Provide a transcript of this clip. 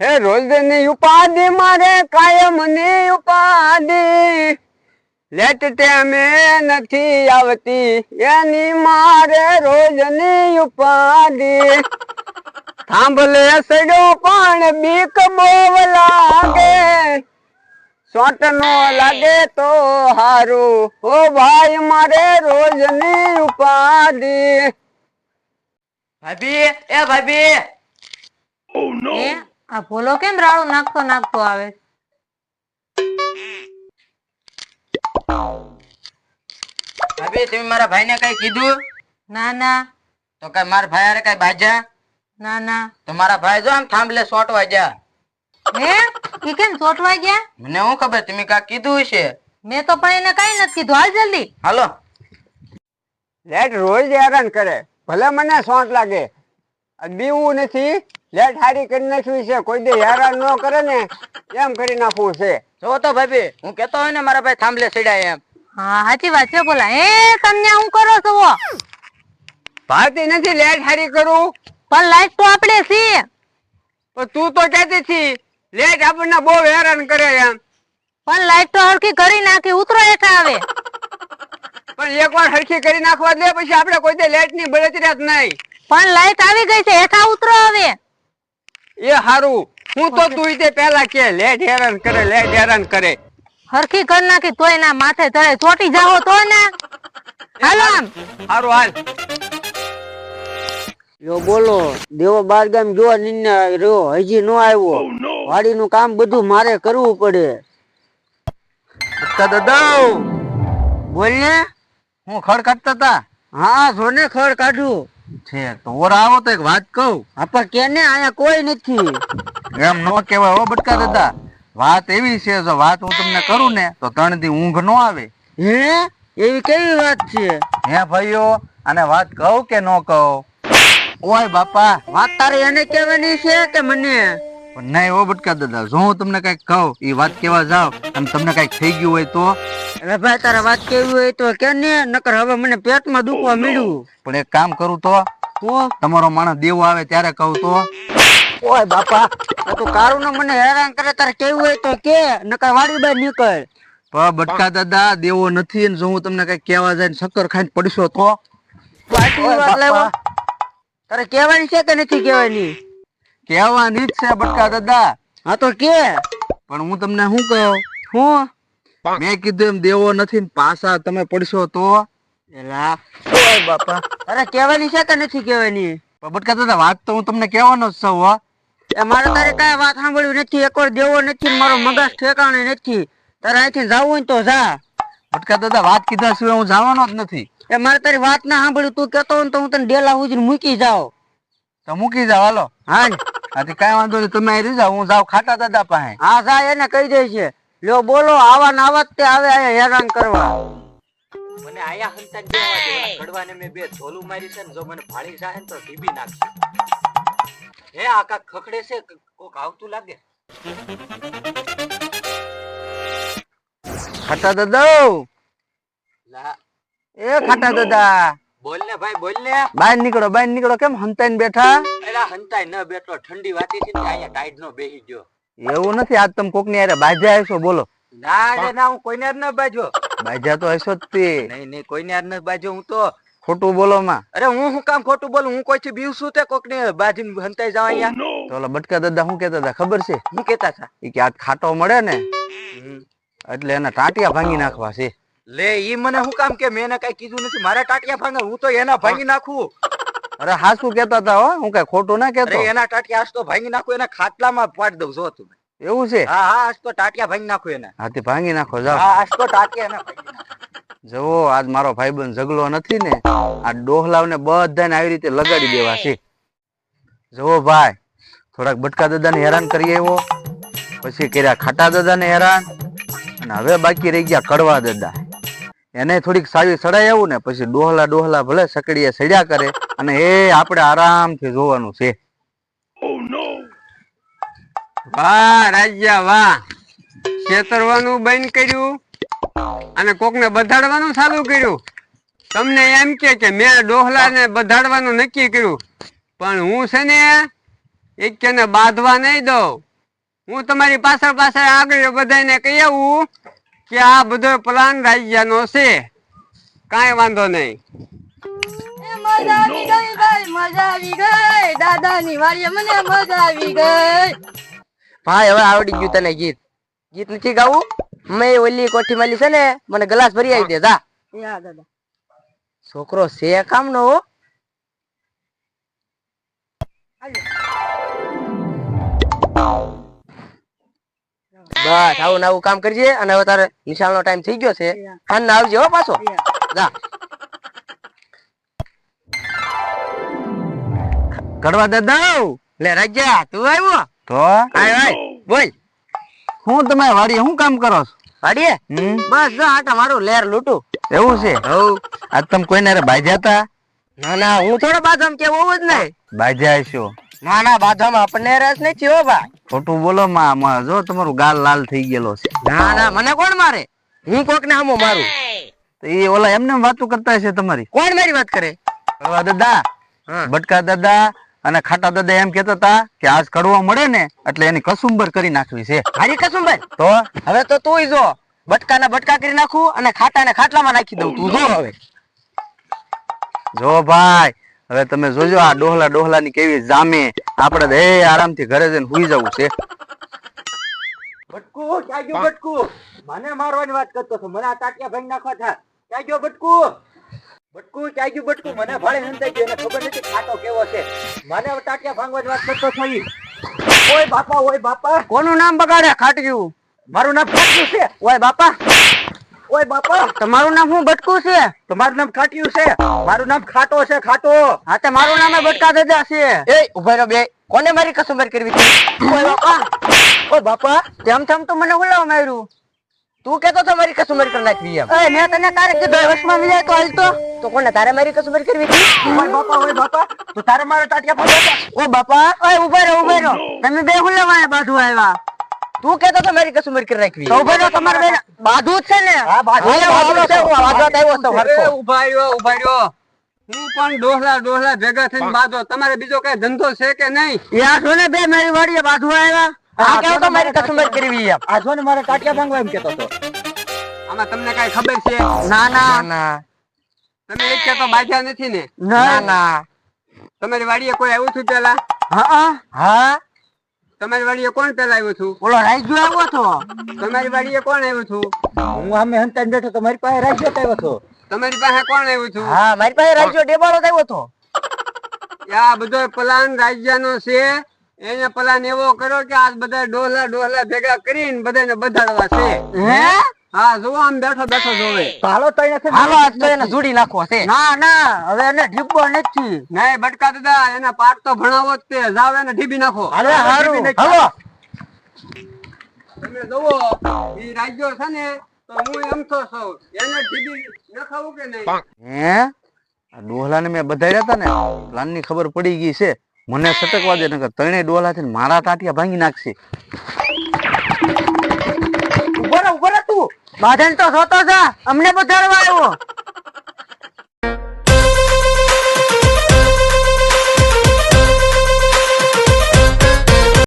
હે રોજની ઉપાધિ મારે કાયમની ઉપાધિ. લેટ ટેમે નથી આવતી એની મારે રોજની ઉપાધિ. થાંભલે સડ્યો પણ બીક બોવ લાગે. સોટ નો લાગે તો હારું. ઓ ભાઈ મારે રોજની ઉપાધિ. ભાભી એ ભાભી. એ આ ભોલો કેમ રાડું નાખતો નાખતો આવે? ભાભી તમે મારા ભાઈને કઈ કીધું? ના ના. તો કઈ મારા ભાઈ હારે કઈ બાજા ના ના. તો મારા ભાઈ જો આમ થાંભલે સોટવા ગયા. હે? કે કેમ ચોટવા ગયા? મને હું ખબર? તમે કા કીધું હશે? મેં તો પણ એને કઈ નથી કીધું. હાલ જલ્દી. હાલો. લેટ રોજ હેરાન કરે. ભલે મને સોટ લાગે. બી હું નથી લેટ હારી કરી નાખવી છે. કોઈ દે હેરાન ન કરે ને એમ કરી નાખવું છે. જો તો ભાભી હું કેતો હોય ને મારા ભાઈ થાંભલે ચડ્યા એમ. હા સાચી વાત છે બોલા. એ તમને હું કરો છો ભાતી નથી લેટ હારી કરું. પણ લાઈટ તો આપણે છીએ. પણ તું તો કહેતી છી? લેટ આપણને બહુ હેરાન કરે એમ. પણ લાઈટ તો હરખી કરી નાખી ઉતરો હેઠા આવે. પણ એક વાર હરખી કરી નાખવા દે પછી આપણે કોઈ દે લેટની બળતરાત નહીં. પણ લાઈટ આવી ગઈ છે હેઠા ઉતરો આવે એ હારું. હું તો તું તે પેલા કે લેટ હેરાન કરે લેટ હેરાન કરે. હરખી કર નાખી તોય ના માથે ચડે. ચોટી જાઓ તો ને. હાલો આમ. હારું હાલ. યો બોલો દેવો બાર ગામ જો નિન્ને રહ્યો. હજી નો આવ્યો. વાડીનું કામ બધું મારે કરવું પડે. દાદા બોલ ને. હું ખડ કાઢતા હતા હા સોને ખડ કાઢું છે. તો ઓર આવો તો એક વાત કહું. આપા કેને? અહીંયા કોઈ નથી. એમ નો કહેવાય હો બટકા દાદા. વાત એવી છે જો વાત હું તમને કરું ને તો ત્રણ દી ઊંઘ નો આવે. હે? એવી કેવી વાત છે? હે ભાઈઓ અને વાત કહું કે નો કહું? ઓય બાપા વાત તારે એને કહેવાની છે કે મને? પણ ના એવો બટકા દાદા જો હું તમને કંઈક કહું એ વાત કેવા જાવ અને તમને કંઈક થઈ ગયું હોય તો? હવે ભાઈ તારે વાત કેવી હોય તો કે ને નકર હવે મને પેટમાં દુખવા મળ્યું પણ એક કામ કરું તો તો? તમારો માણસ દેવો આવે ત્યારે કહું તો? ઓય બાપા આ તો કારું ને મને હેરાન કરે તારે કેવું હોય તો કે? નકર વાડી બાર નીકળ. પણ બટકા દાદા દેવો નથી ને જો હું તમને કંઈક કહેવા જાય શક્કર ખાઈને પડશો તો. તારે કહેવાની છે કે નથી કહેવાની? કહેવાની જ છે બટકા દાદા. હા તો કે. પણ હું તમને શું કહ્યું હું? મેં કીધું એમ દેવો નથી ને પાછા તમે પડશો તો. એલા ઓય બાપા. અરે કહેવાની છે કે નથી કહેવાની? પણ બટકા દાદા વાત તો હું તમને કહેવાનો જ છું હો. મારે તારે કાંઈ વાત સાંભળવી નથી. એક વાર દેવો નથી મારો મગજ ઠેકાણે નથી. તારે અહીંથી જાવું હોય ને તો જા. બટકા દાદા વાત કીધા સિવાય હું જવાનો જ નથી. એ મારે તારી વાત ના સાંભળ્યું તું કેતો હોય ને તો હું તને ડેલા ઉજીને મૂકી જાઓ તો મૂકી જાવ હાલો. હા આથી કાંઈ વાંધો નહીં તમે અહીં જાઓ હું જાઉં ખાતા દાદા પાસે. હા સા એને કહી દે છે લ્યો બોલો આવા ને આવા તે આવે અહીંયા હેરાન કરવા. મને આયા હંતા કડવાને મેં બે ધોલું મારી છે ને જો મને ભાળી જાય તો ઢીબી નાખશે. હે આકા ખખડે છે ક- કોક આવતું લાગે? ખાટા દાદા લા. એ ખાટા દાદા! બોલ ને ભાઈ બોલ ને. બહાર નીકળો બહાર નીકળો. કેમ હંતાઈને બેઠા? એલા હંતાઈ ન બેઠો. ઠંડી વાતી છે ને અહીંયા ટાઈડ નો બેહી ગયો. એવું નથી આજ તમે કોકની બાજા હશો બોલો. ના રે ના હું કોઈને ન બાજો. બાજા તો હશો જ તે. નહીં નહીં કોઈને ન બાજો હું તો. ખોટું બોલો માં. અરે હું શું કામ ખોટું બોલું? હું કોઈ થી બીવ છું તે કોક ને બાજી હંતાઈ જાવ અહીંયા. તો ઓલા બટકા દાદા શું કેતા હતા? ખબર છે? હું કેતા હતા? કે આ ખાટો મળે ને એટલે એના ટાંટિયા ભાંગી નાખવા છે. લે ઈ મને હું કામ કે મેં એને કઈ કીધું નથી? મારા ટાટિયા ભાંગે હું તો એના ભાંગી નાખું. અરે હાસુ કેતા હતા હો? હું કઈ ખોટું ના કેતો એના ટાટિયા આજ તો ભાંગી નાખું એના ખાટલામાં પાડી દઉં જો તું એવું છે? હા હા આજ તો ટાટિયા ભાંગી નાખું એને. હાથી ભાંગી નાખો જાવ હા આજ તો ટાટિયા એના ભાંગી નાખું. જુઓ આજ મારો ભાઈબંધ ઝઘડો નથી ને આ ડોહલાવને બધાને આવી રીતે લગાડી દેવા છે. જવો ભાઈ થોડાક બટકા દાદાને હેરાન કરી એવો પછી કર્યા ખાટા દાદાને હેરાન અને હવે બાકી રહી ગયા કડવા દાદા. એને થોડીક સાવી સડાઈ આવું ને પછી ડોહલા ડોહલા ભલે સકડીએ સડ્યા કરે અને એ આપણે આરામથી જોવાનું છે. વાહ રાજ્યા વાહ. છેતરવાનું બંધ કર્યું અને કોકને બધાડવાનું ચાલુ કર્યું. તમને એમ કે કે મેં ડોહલાને બધાડવાનું નક્કી કર્યું. પણ હું છે ને એક બાંધવા નહીં દઉં. હું તમારી પાછળ પાછળ આગળ બધાને કહી આવું કે આ બધો પ્લાન રાજ્યનો છે. કાંઈ વાંધો નહીં. મજા આવી ગઈ ભાઈ મજા આવી ગઈ. દાદાની વાડીએ મને મજા આવી ગઈ. ભાઈ હવે આવડી ગયું તને ગીત. ગીત નથી ગાવું? મેં ઓલી કોઠી માલી છે ને મને ગ્લાસ ભરી આવી દે જા. દાદા. છોકરો છે કામ નો હો આવું ને કામ કરજે અને હવે તારે નિશાળનો ટાઈમ થઈ ગયો છે. ખાન ના આવજે હો પાછો. જા. કડવા દાદા લે રાજા તું આવ્યો? તો? આય આય બોલ. હું તમે વાડીએ શું કામ કરો છો? વાડીએ? બસ જો આટા મારું લેર લૂટું. એવું છે? હવ આજ તમે કોઈને હારે બાજ્યા હતા ના ના હું થોડો બાજમ કે હોવું જ નહીં. બાજ્યા હશો. ના ના બાદામ આપણને રસ નહીં થયો ભાઈ. ખોટું બોલો માં જો તમારું ગાલ લાલ થઈ ગયેલો છે. ના ના મને કોણ મારે? હું કોક ને આમો મારું? તો એ ઓલા એમને એમ વાતો કરતા છે તમારી. કોણ મારી વાત કરે? કડવા દાદા. બટકા દાદા અને ખાટા દાદા એમ કેતા હતા કે આજ કડવા મળે ને એટલે એની કસુંબર કરી નાખવી છે. મારી કસુંબર? તો? હવે તો તું જો બટકા ના બટકા કરી નાખું અને ખાટા ને ખાટલામાં નાખી દઉં તું. જો હવે. જો ભાઈ હવે તમે જોજો આ ડોહલા ડોહલા ની કેવી જામે. આપણે તો આરામથી ઘરે જઈને સુઈ જવું છે. બટકુ ક્યાં ગયો બટકુ મને મારવાની વાત કરતો છો મને આ તાટિયા ભાઈ નાખવા થા. ક્યાં ગયો બટકુ બટકુ ક્યાં ગયું બટકુ મને ભાડે હંતાઈ ગયો. એને ખબર નથી ખાટો કેવો છે. મને ટાટિયા ભાંગવાની વાત કરતો છો. ઓય બાપા ઓય બાપા. કોનું નામ બગાડે? ગયું મારું નામ ખાટ્યું છે. ઓય બાપા. ઓય બાપા તમારું નામ શું બટકું છે? તમારું નામ ખાટ્યું છે. મારું નામ ખાટો છે ખાટો. હા તે મારું નામ બટકા દાદા છે એ ઊભા રહો બે. કોને મારી કસુંબર કરવી છે? ઓય બાપા. ઓય બાપા. તેમ તેમ તો મને હુલાવ માર્યું. તું કેતો તો મારી કસુંબર કરી નાખવી એમ. એ મેં તને તારે કીધું વર્ષમાં મિલાય તો હાલ તો. તો કોને તારે મારી કસુંબર કરવી હતી ઓય બાપા ઓય બાપા. તો તારે મારા ટાટિયા ભાંગવા ઓ બાપા. ઓય ઊભા રહો ઊભા રહો. તમે બે હુલાવ આયા બાજુ આવ્યા. તું કેતો તો મારી કસુમર કરી તો ઊભા તમારે બે બાધુ છે ને. હા હાલો, છે, હું આવ્યો છું. હરખો. પણ ડોહલા ડોહલા ભેગા થઈને બાધો. તમારે બીજો કઈ ધંધો છે કે નહીં? યાર છો ને બે મારી વાડીએ બાધુ આવ્યા આ કેવો તો મારી કસુમર કરવી એમ. આ જો ને મારે કાટિયા ભાંગવા એમ કેતો તો. આમાં તમને કઈ ખબર છે? ના ના. ના તમે એક કે તો બાંધ્યા નથી ને? ના ના. ના. તમારી વાડીએ કોઈ આવ્યું છું પેલા? હા. હા? તમારી વાડીએ કોણ પેલા આવ્યો છું બોલો રાઈજો આવ્યો છો તમારી વાડીએ કોણ આવ્યો છું હું આમે હંતાઈને બેઠો તો મારી પાસે રાજ્ય આવ્યો છો તમારી પાસે કોણ આવ્યો છું હા મારી પાસે રાજ્યો ડેબાળો આવ્યો તો આ બધો પ્લાન રાજ્યનો છે. એને પ્લાન એવો કરો કે આ બધા ડોહલા ડોહલા ભેગા કરીને બધાને બધાડવા છે. હે? હા આમ બેઠો બેઠો જોવે. હાલો તો અહીંયા હાલો તો એને જોડી નાખવો છે ના ના હવે એને ઢીબો નથી. નહીં બટકા દાદા એને પાઠ તો ભણાવો જ તે. જાવ એને ઢીબી નાખો. હાલો હારું. હાલો. તમે જુઓ ઈ રાજ્યો છે ને તો હું એમ તો છું એને ઢીબી નખાવું કે નહીં? હે? આ ડોહલા ને મેં બધા હતા ને પ્લાનની ખબર પડી ગઈ છે. મને સટકવા દે નકર ત્રણેય ડોહલા છે મારા ટાટિયા ભાંગી નાખશે. બાધન તો સોતો છે. અમને બધાડવા આવ્યો